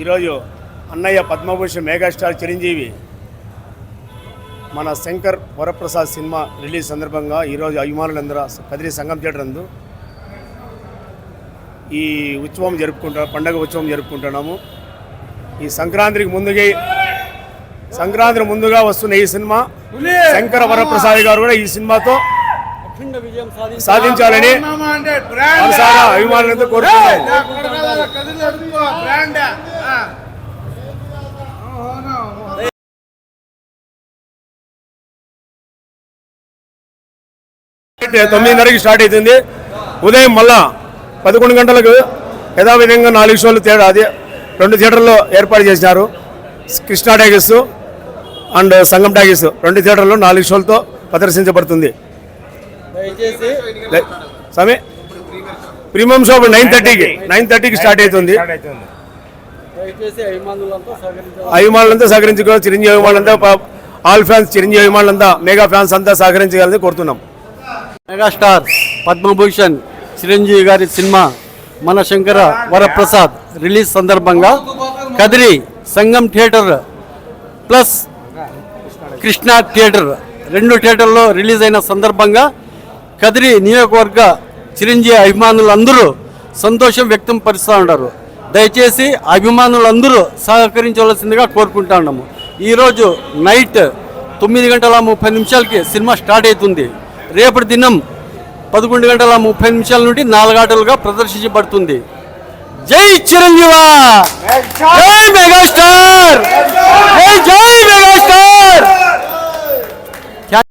ఈరోజు అన్నయ్య పద్మభూషణ్ మెగాస్టార్ చిరంజీవి మన శంకర్ వరప్రసాద్ సినిమా రిలీజ్ సందర్భంగా ఈరోజు అభిమానులందరూ కదిరి సంఘం థియేటర్ నందు ఈ ఉత్సవం జరుపుకుంటా పండగ ఉత్సవం జరుపుకుంటున్నాము. ఈ సంక్రాంతికి ముందుగా సంక్రాంతికి ముందుగా వస్తున్న ఈ సినిమా శంకర వరప్రసాద్ గారు కూడా ఈ సినిమాతో అఖండ విజయం సాధించి సాధించాలని అభిమానులంతా కోరుతున్నాము కదిలి అడుగు బ్రాండ్ తొమ్మిదిన్నరకి స్టార్ట్ అవుతుంది. ఉదయం మళ్ళా పదకొండు గంటలకు యథావిధంగా నాలుగు షోలు తేడా అదే రెండు థియేటర్లో ఏర్పాటు చేసినారు. Krishna talkies and Sangam talkies రెండు థియేటర్లో నాలుగు షోలతో ప్రదర్శించబడుతుంది. స్వామి. ప్రీమియం షో నైన్ థర్టీకి. నైన్ థర్టీకి స్టార్ట్ అవుతుంది. అభిమానులంతా సహకరించాలి అభిమానులంతా సహకరించుకో చిరంజీవి అభిమానులంతా ఆల్ ఫ్యాన్స్ చిరంజీవి అభిమానులంతా మెగా ఫ్యాన్స్ అంతా సహకరించగలని కోరుతున్నాం. మెగాస్టార్ పద్మభూషణ్ చిరంజీవి గారి సినిమా మన శంకర వరప్రసాద్ రిలీజ్ సందర్భంగా Kadiri Sangam theatre plus Krishna theatre రెండు థియేటర్లో రిలీజ్ అయిన సందర్భంగా కదిరి నియోజకవర్గ చిరంజీవి అభిమానులందరూ సంతోషం వ్యక్తం పరుస్తూ ఉన్నారు. దయచేసి అభిమానులందరూ సహకరించవలసిందిగా కోరుకుంటా ఉన్నాము. ఈరోజు నైట్ తొమ్మిది గంటల ముప్పై నిమిషాలకి సినిమా స్టార్ట్ అవుతుంది. రేపటి దినం పదకొండు గంటల ముప్పై నిమిషాల నుండి నాలుగాటలుగా ప్రదర్శించబడుతుంది. జై చిరంజీవా! జై మెగాస్టార్! జై!